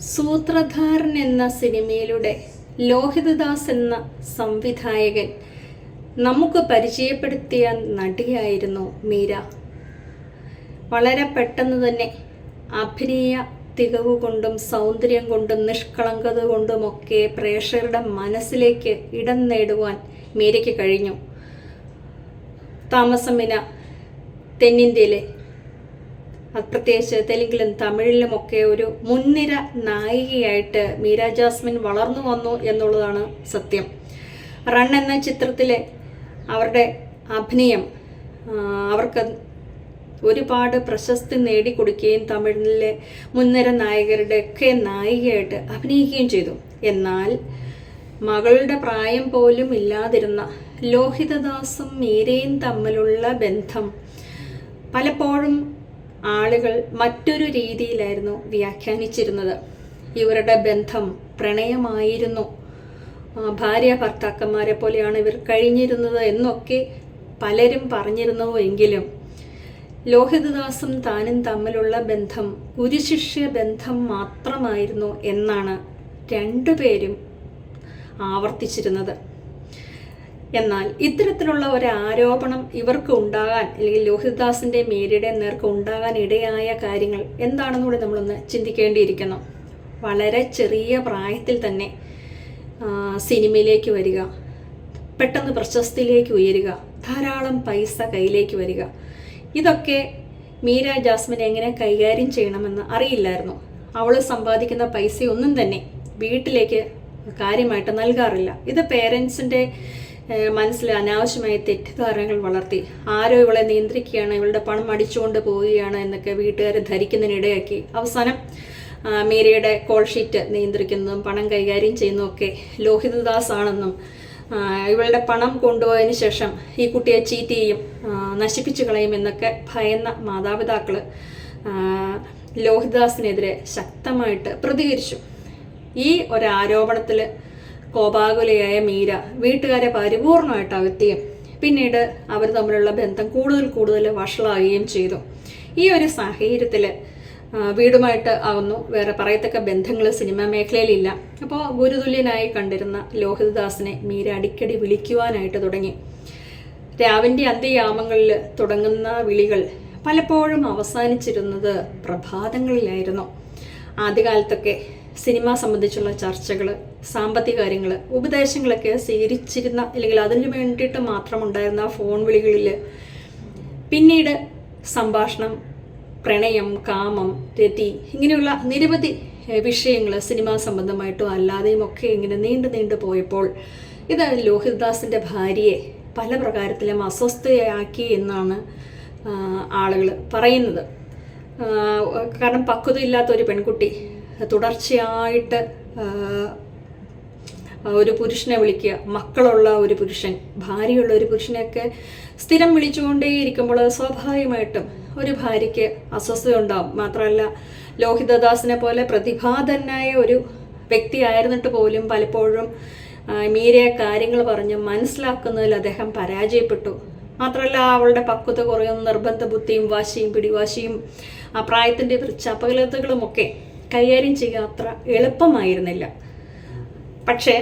സൂത്രധാരൻ എന്ന സിനിമയിലൂടെ ലോഹിതദാസ് എന്ന സംവിധായകൻ നമുക്ക് പരിചയപ്പെടുത്തിയ നടിയായിരുന്നു മീര. വളരെ പെട്ടെന്ന് തന്നെ അഭിനയ തികവ് കൊണ്ടും സൗന്ദര്യം കൊണ്ടും നിഷ്കളങ്കത കൊണ്ടുമൊക്കെ പ്രേക്ഷകരുടെ മനസ്സിലേക്ക് ഇടം നേടുവാൻ മീരയ്ക്ക് കഴിഞ്ഞു. താമസമിന തെന്നിന്ത്യയിലെ പ്രത്യേകിച്ച് തെലുങ്കിലും തമിഴിലും ഒക്കെ ഒരു മുൻനിര നായികയായിട്ട് മീര ജാസ്മിൻ വളർന്നു വന്നു എന്നുള്ളതാണ് സത്യം. റൺ എന്ന ചിത്രത്തിലെ അവരുടെ അഭിനയം അവർക്ക് ഒരുപാട് പ്രശസ്തി നേടിക്കൊടുക്കുകയും തമിഴിലെ മുൻനിര നായകരുടെ ഒക്കെ നായികയായിട്ട് അഭിനയിക്കുകയും ചെയ്തു. എന്നാൽ മകളുടെ പ്രായം പോലും ഇല്ലാതിരുന്ന ലോഹിതദാസും മീരയും തമ്മിലുള്ള ബന്ധം പലപ്പോഴും ആളുകൾ മറ്റൊരു രീതിയിലായിരുന്നു വ്യാഖ്യാനിച്ചിരുന്നത്. ഇവരുടെ ബന്ധം പ്രണയമായിരുന്നു. ഭാര്യ ഭർത്താക്കന്മാരെ പോലെയാണ് ഇവർ കഴിഞ്ഞിരുന്നത് എന്നൊക്കെ പലരും പറഞ്ഞിരുന്നുവെങ്കിലും ലോഹിതദാസും താനും തമ്മിലുള്ള ബന്ധം ഗുരുശിഷ്യ ബന്ധം മാത്രമായിരുന്നു എന്നാണ് രണ്ടുപേരും ആവർത്തിച്ചിരുന്നത്. എന്നാൽ ഇത്തരത്തിലുള്ള ഒരു ആരോപണം ഇവർക്ക് ഉണ്ടാകാൻ അല്ലെങ്കിൽ ലോഹിതദാസിന്റെ മേരിയുടെ നേർക്ക് ഉണ്ടാകാൻ ഇടയായ കാര്യങ്ങൾ എന്താണെന്ന് കൂടി നമ്മളൊന്ന് ചിന്തിക്കേണ്ടിയിരിക്കുന്നു. വളരെ ചെറിയ പ്രായത്തിൽ തന്നെ സിനിമയിലേക്ക് വരിക പെട്ടെന്ന് പ്രശസ്തിയിലേക്ക് ഉയരുക ധാരാളം പൈസ കയ്യിലേക്ക് വരിക. ഇതൊക്കെ മീര ജാസ്മിൻ എങ്ങനെ കൈകാര്യം ചെയ്യണമെന്ന് അറിയില്ലായിരുന്നു. അവൾ സമ്പാദിക്കുന്ന പൈസയൊന്നും തന്നെ വീട്ടിലേക്ക് കാര്യമായിട്ട് നൽകാറില്ല. ഇത് പേരൻസിന്റെ മനസ്സിൽ അനാവശ്യമായ തെറ്റിദ്ധാരണകൾ വളർത്തി. ആരോ ഇവളെ നിയന്ത്രിക്കുകയാണ് ഇവളുടെ പണം അടിച്ചുകൊണ്ട് പോവുകയാണ് എന്നൊക്കെ വീട്ടുകാരെ ധരിക്കുന്നതിനിടയാക്കി. അവസാനം മേരിയുടെ കോൾ ഷീറ്റ് നിയന്ത്രിക്കുന്നതും പണം കൈകാര്യം ചെയ്യുന്നതൊക്കെ ലോഹിതദാസ് ആണെന്നും ഇവളുടെ പണം കൊണ്ടുപോയതിന് ശേഷം ഈ കുട്ടിയെ ചീറ്റ് ചെയ്യും നശിപ്പിച്ചു കളയും എന്നൊക്കെ ഭയന്ന മാതാപിതാക്കൾ ലോഹിതദാസിനെതിരെ ശക്തമായിട്ട് പ്രതികരിച്ചു. ഈ ഒരു ആരോപണത്തിൽ കോപാകുലയായ മീര വീട്ടുകാരെ പരിപൂർണമായിട്ട് അകത്തിയും പിന്നീട് അവർ തമ്മിലുള്ള ബന്ധം കൂടുതൽ കൂടുതൽ വഷളാകുകയും ചെയ്തു. ഈ ഒരു സാഹചര്യത്തിൽ വീടുമായിട്ട് ആകുന്നു വേറെ പറയത്തക്ക ബന്ധങ്ങൾ സിനിമാ മേഖലയിലില്ല. അപ്പോൾ ഗുരുതുല്യനായി കണ്ടിരുന്ന ലോഹിതദാസിനെ മീര അടിക്കടി വിളിക്കുവാനായിട്ട് തുടങ്ങി. രാവിന്റെ അന്ത്യയാമങ്ങളിൽ തുടങ്ങുന്ന വിളികൾ പലപ്പോഴും അവസാനിച്ചിരുന്നത് പ്രഭാതങ്ങളിലായിരുന്നു. ആദ്യകാലത്തൊക്കെ സിനിമ സംബന്ധിച്ചുള്ള ചർച്ചകൾ സാമ്പത്തിക കാര്യങ്ങൾ ഉപദേശങ്ങളൊക്കെ സ്വീകരിച്ചിരുന്ന അല്ലെങ്കിൽ അതിന് വേണ്ടിയിട്ട് മാത്രം ഉണ്ടായിരുന്ന ഫോൺ വിളികളിൽ പിന്നീട് സംഭാഷണം പ്രണയം കാമം രതി ഇങ്ങനെയുള്ള നിരവധി വിഷയങ്ങൾ സിനിമാ സംബന്ധമായിട്ടും അല്ലാതെയും ഒക്കെ ഇങ്ങനെ നീണ്ടു നീണ്ടു പോയപ്പോൾ ഇത് ലോഹിതദാസിന്റെ ഭാര്യയെ പല പ്രകാരത്തിലും അസ്വസ്ഥയാക്കി എന്നാണ് ആളുകൾ പറയുന്നത്. കാരണം പക്വതയില്ലാത്ത ഒരു പെൺകുട്ടി തുടർച്ചയായിട്ട് ഒരു പുരുഷനെ വിളിക്കുക. മക്കളുള്ള ഒരു പുരുഷൻ ഭാര്യയുള്ള ഒരു പുരുഷനെയൊക്കെ സ്ഥിരം വിളിച്ചുകൊണ്ടേയിരിക്കുമ്പോൾ സ്വാഭാവികമായിട്ടും ഒരു ഭാര്യയ്ക്ക് അസ്വസ്ഥത ഉണ്ടാവും മാത്രമല്ല ലോഹിതദാസിനെ പോലെ പ്രതിഭാതനായ ഒരു വ്യക്തിയായിരുന്നിട്ട് പോലും പലപ്പോഴും മീരയെ കാര്യങ്ങൾ പറഞ്ഞ് മനസ്സിലാക്കുന്നതിൽ അദ്ദേഹം പരാജയപ്പെട്ടു. മാത്രമല്ല അവളുടെ പക്വത കുറയുന്ന നിർബന്ധ ബുദ്ധിയും വാശിയും പിടിവാശിയും ആ പ്രായത്തിന്റെ ചപകലതകളുമൊക്കെ കൈകാര്യം ചെയ്യുക അത്ര എളുപ്പമായിരുന്നില്ല. പക്ഷേ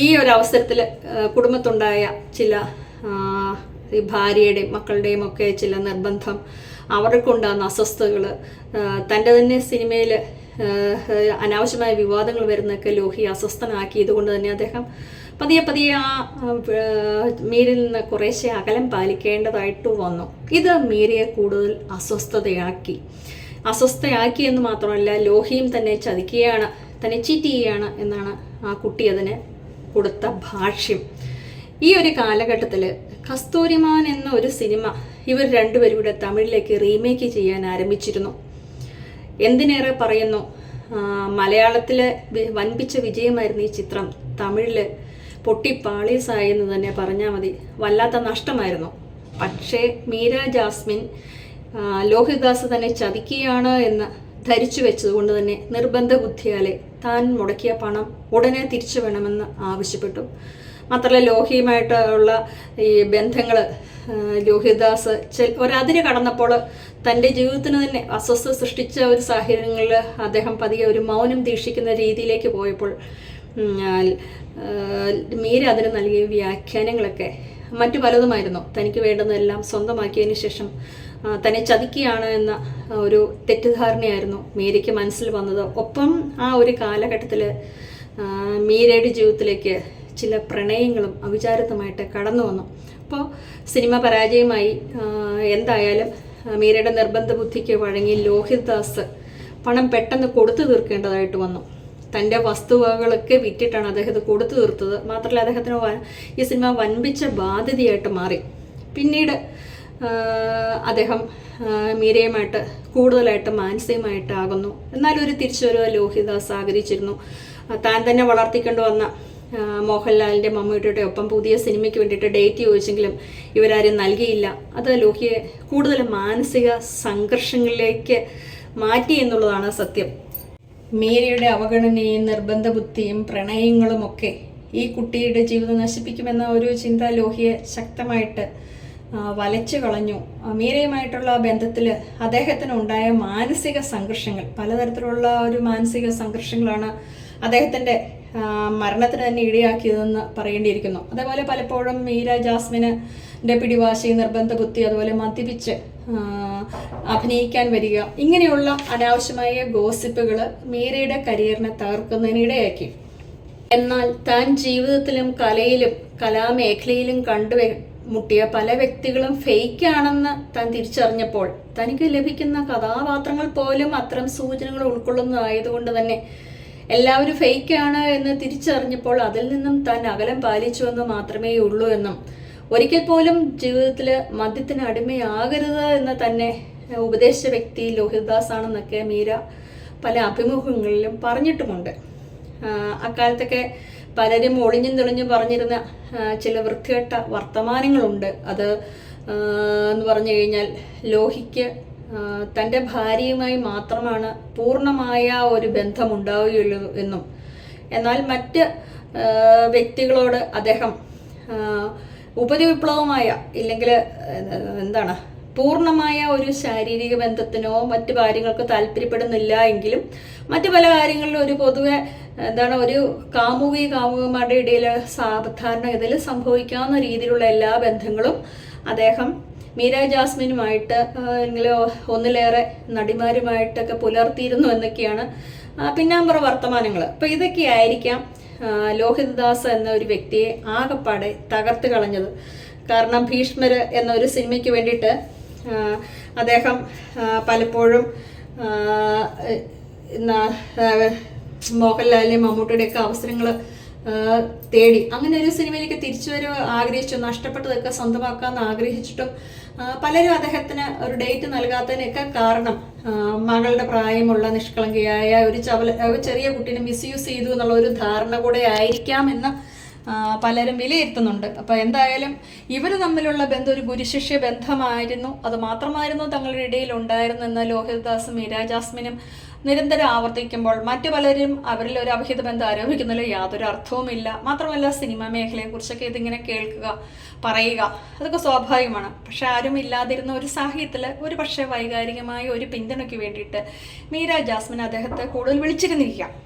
ഈ ഒരു അവസരത്തിൽ കുടുംബത്തുണ്ടായ ചില ഭാര്യയുടെയും മക്കളുടെയും ഒക്കെ ചില നിർബന്ധം അവർക്കുണ്ടാകുന്ന അസ്വസ്ഥതകൾ തന്റെ തന്നെ സിനിമയിൽ അനാവശ്യമായ വിവാദങ്ങൾ വരുന്നൊക്കെ ലോഹി അസ്വസ്ഥനാക്കിയത് കൊണ്ട് തന്നെ അദ്ദേഹം പതിയെ പതിയെ ആ, മീരിൽ നിന്ന് കുറേശ്ശെ അകലം പാലിക്കേണ്ടതായിട്ട് വന്നു. ഇത് മീരയെ കൂടുതൽ അസ്വസ്ഥതയാക്കി. അസ്വസ്ഥയാക്കി എന്ന് മാത്രമല്ല ലോഹിയും തന്നെ ചതിക്കുകയാണ് തന്നെ ചീറ്റ് ചെയ്യുകയാണ് എന്നാണ് ആ കുട്ടി അതിന് കൊടുത്ത ഭാഷ്യം. ഈ ഒരു കാലഘട്ടത്തിൽ കസ്തൂരിമാൻ എന്ന ഒരു സിനിമ ഇവർ രണ്ടുപേരും കൂടെ തമിഴിലേക്ക് റീമേക്ക് ചെയ്യാൻ ആരംഭിച്ചിരുന്നു. എന്തിനേറെ പറയുന്നു? മലയാളത്തിലെ വൻപിച്ച വിജയമായിരുന്നു ഈ ചിത്രം. തമിഴിൽ പൊട്ടിപ്പാളീസായി എന്ന് തന്നെ പറഞ്ഞാൽ മതി. വല്ലാത്ത നഷ്ടമായിരുന്നു. പക്ഷേ മീര ജാസ്മിൻ ലോഹിതദാസ് തന്നെ ചതിക്കുകയാണ് എന്ന് ധരിച്ചു വെച്ചതുകൊണ്ട് തന്നെ നിർബന്ധ ബുദ്ധിയാലെ താൻ മുടക്കിയ പണം ഉടനെ തിരിച്ചു വേണമെന്ന് ആവശ്യപ്പെട്ടു. മാത്രമല്ല ലോഹിയുമായിട്ടുള്ള ഈ ബന്ധങ്ങൾ ലോഹിദാസ് ഒരതിര് കടന്നപ്പോൾ തന്റെ ജീവിതത്തിന് തന്നെ അസ്വസ്ഥ സൃഷ്ടിച്ച ഒരു സാഹചര്യങ്ങളിൽ അദ്ദേഹം പതിയെ ഒരു മൗനം ദീക്ഷിക്കുന്ന രീതിയിലേക്ക് പോയപ്പോൾ മീര അതിന് നൽകിയ വ്യാഖ്യാനങ്ങളൊക്കെ മറ്റു പലതുമായിരുന്നു. തനിക്ക് വേണ്ടുന്നതെല്ലാം സ്വന്തമാക്കിയതിന് ശേഷം തന്നെ ചതിക്കുകയാണ് എന്ന ഒരു തെറ്റിദ്ധാരണയായിരുന്നു മീരയ്ക്ക് മനസ്സിൽ വന്നത്. ഒപ്പം ആ ഒരു കാലഘട്ടത്തിൽ മീരയുടെ ജീവിതത്തിലേക്ക് ചില പ്രണയങ്ങളും അവിചാരിതമായിട്ട് കടന്നു വന്നു. അപ്പോൾ സിനിമ പരാജയമായി. എന്തായാലും മീരയുടെ നിർബന്ധ ബുദ്ധിക്ക് വഴങ്ങി ലോഹിത് ദാസ് പണം പെട്ടെന്ന് കൊടുത്തു തീർക്കേണ്ടതായിട്ട് വന്നു. തന്റെ വസ്തുവകളൊക്കെ വിറ്റിട്ടാണ് അദ്ദേഹം കൊടുത്തു തീർത്തത്. മാത്രമല്ല അദ്ദേഹത്തിന് ഈ സിനിമ വൻപിച്ച ബാധ്യതയായിട്ട് മാറി. പിന്നീട് അദ്ദേഹം മീരയുമായിട്ട് കൂടുതലായിട്ട് മാനസികമായിട്ടാകുന്നു. എന്നാലും ഒരു തിരിച്ചുവരവ് ലോഹിദാസ് ആഗ്രഹിച്ചിരുന്നു താൻ തന്നെ വളർത്തിക്കൊണ്ടു വന്ന മോഹൻലാലിന്റെ മമ്മൂട്ടിയുടെ ഒപ്പം പുതിയ സിനിമയ്ക്ക് വേണ്ടിയിട്ട് ഡേറ്റ് ചോദിച്ചെങ്കിലും ഇവരാരും നൽകിയില്ല. അത് ലോഹിയെ കൂടുതൽ മാനസിക സംഘർഷങ്ങളിലേക്ക് മാറ്റി എന്നുള്ളതാണ് സത്യം. മീരയുടെ അവഗണനയും നിർബന്ധ ബുദ്ധിയും പ്രണയങ്ങളുമൊക്കെ ഈ കുട്ടിയുടെ ജീവിതം നശിപ്പിക്കുമെന്ന ഒരു ചിന്ത ലോഹിയെ ശക്തമായിട്ട് വലച്ചു കളഞ്ഞു. അമീരയുമായിട്ടുള്ള മീരയുമായിട്ടുള്ള ബന്ധത്തിൽ അദ്ദേഹത്തിന് ഉണ്ടായ മാനസിക സംഘർഷങ്ങൾ പലതരത്തിലുള്ള ഒരു മാനസിക സംഘർഷങ്ങളാണ് അദ്ദേഹത്തിന്റെ മരണത്തിന് തന്നെ ഇടയാക്കിയതെന്ന് പറയേണ്ടിയിരിക്കുന്നു. അതേപോലെ പലപ്പോഴും മീര ജാസ്മിന് പിടിവാശി നിർബന്ധ ബുദ്ധി അതുപോലെ മദ്യപിച്ച് അഭിനയിക്കാൻ വരിക ഇങ്ങനെയുള്ള അനാവശ്യമായ ഗോസിപ്പുകൾ മീരയുടെ കരിയറിനെ തകർക്കുന്നതിനിടയാക്കി. എന്നാൽ താൻ ജീവിതത്തിലും കലയിലും കലാമേഖലയിലും കണ്ടു മുട്ടിയ പല വ്യക്തികളും ഫേക്ക് ആണെന്ന് താൻ തിരിച്ചറിഞ്ഞപ്പോൾ തനിക്ക് ലഭിക്കുന്ന കഥാപാത്രങ്ങൾ പോലും അത്തരം സൂചനകൾ ഉൾക്കൊള്ളുന്നതായതുകൊണ്ട് തന്നെ എല്ലാവരും ഫേക്ക് ആണ് എന്ന് തിരിച്ചറിഞ്ഞപ്പോൾ അതിൽ നിന്നും താൻ അകലം പാലിച്ചു എന്ന് മാത്രമേ ഉള്ളൂ എന്നും. ഒരിക്കൽ പോലും ജീവിതത്തിൽ മദ്യത്തിന് അടിമയാകരുത് എന്ന് തന്നെ ഉപദേശിച്ച വ്യക്തി ലോഹിതദാസ് ആണെന്നൊക്കെ മീര പല അഭിമുഖങ്ങളിലും പറഞ്ഞിട്ടുമുണ്ട്. അക്കാലത്തൊക്കെ പലരും ഒളിഞ്ഞും തെളിഞ്ഞും പറഞ്ഞിരുന്ന ചില വൃത്തികെട്ട വർത്തമാനങ്ങളുണ്ട്. അത് എന്ന് പറഞ്ഞു കഴിഞ്ഞാൽ ലോഹിക്ക് തന്റെ ഭാര്യയുമായി മാത്രമാണ് പൂർണമായ ഒരു ബന്ധം ഉണ്ടാവുകയുള്ളൂ എന്നും. എന്നാൽ മറ്റ് വ്യക്തികളോട് അദ്ദേഹം ഉപരിവിപ്ലവമായ ഇല്ലെങ്കിൽ എന്താണ് പൂർണമായ ഒരു ശാരീരിക ബന്ധത്തിനോ മറ്റു കാര്യങ്ങൾക്ക് താല്പര്യപ്പെടുന്നില്ല എങ്കിലും മറ്റു പല കാര്യങ്ങളിലും ഒരു പൊതുവെ എന്താണ് ഒരു കാമുകി കാമുകന്മാരുടെ ഇടയിൽ സാധാരണഗതിയിൽ സംഭവിക്കാവുന്ന രീതിയിലുള്ള എല്ലാ ബന്ധങ്ങളും അദ്ദേഹം മീര ജാസ്മിനുമായിട്ട് അല്ലെങ്കിൽ ഒന്നിലേറെ നടിമാരുമായിട്ടൊക്കെ പുലർത്തിയിരുന്നു എന്നൊക്കെയാണ് പിന്നാമ്പുറ വർത്തമാനങ്ങൾ അപ്പോൾ ഇതൊക്കെയായിരിക്കാം ലോഹിതദാസ് എന്ന ഒരു വ്യക്തിയെ ആകെപ്പാടെ തകർത്ത് കളഞ്ഞത്. കാരണം ഭീഷ്മർ എന്നൊരു സിനിമയ്ക്ക് വേണ്ടിയിട്ട് അദ്ദേഹം പലപ്പോഴും മോഹൻലാലിനെയും മമ്മൂട്ടിയുടെയൊക്കെ അവസരങ്ങൾ തേടി. അങ്ങനെ ഒരു സിനിമയിലേക്ക് തിരിച്ചു വരവ് ആഗ്രഹിച്ചു നഷ്ടപ്പെട്ടതൊക്കെ സ്വന്തമാക്കാമെന്ന് ആഗ്രഹിച്ചിട്ടും പലരും അദ്ദേഹത്തിന് ഒരു ഡേറ്റ് നൽകാത്തതിനൊക്കെ കാരണം മകളുടെ പ്രായമുള്ള നിഷ്കളങ്കയായ ഒരു ചവല ചെറിയ കുട്ടീനെ മിസ്യൂസ് ചെയ്തു എന്നുള്ള ഒരു ധാരണ കൂടെ ആയിരിക്കാം എന്ന് പലരും വിലയിരുത്തുന്നുണ്ട്. അപ്പോൾ എന്തായാലും ഇവർ തമ്മിലുള്ള ബന്ധം ഒരു ഗുരുശിഷ്യ ബന്ധമായിരുന്നു. അത് മാത്രമായിരുന്നു തങ്ങളുടെ ഇടയിൽ ഉണ്ടായിരുന്നെന്ന് ലോഹിതദാസും മീരാ ജാസ്മിനും നിരന്തരം ആവർത്തിക്കുമ്പോൾ മറ്റു പലരും അവരിൽ ഒരു അഭിഹിത ബന്ധം ആരോപിക്കുന്നതിൽ യാതൊരു അർത്ഥവുമില്ല മാത്രമല്ല സിനിമാ മേഖലയെക്കുറിച്ചൊക്കെ ഇതിങ്ങനെ കേൾക്കുക പറയുക അതൊക്കെ സ്വാഭാവികമാണ്. പക്ഷെ ആരും ഇല്ലാതിരുന്ന ഒരു സാഹിത്യത്തിൽ ഒരു പക്ഷേ വൈകാരികമായ ഒരു പിന്തുണയ്ക്ക് വേണ്ടിയിട്ട് മീര ജാസ്മിൻ അദ്ദേഹത്തെ കൂടുതൽ വിളിച്ചിരുന്നിരിക്കാം.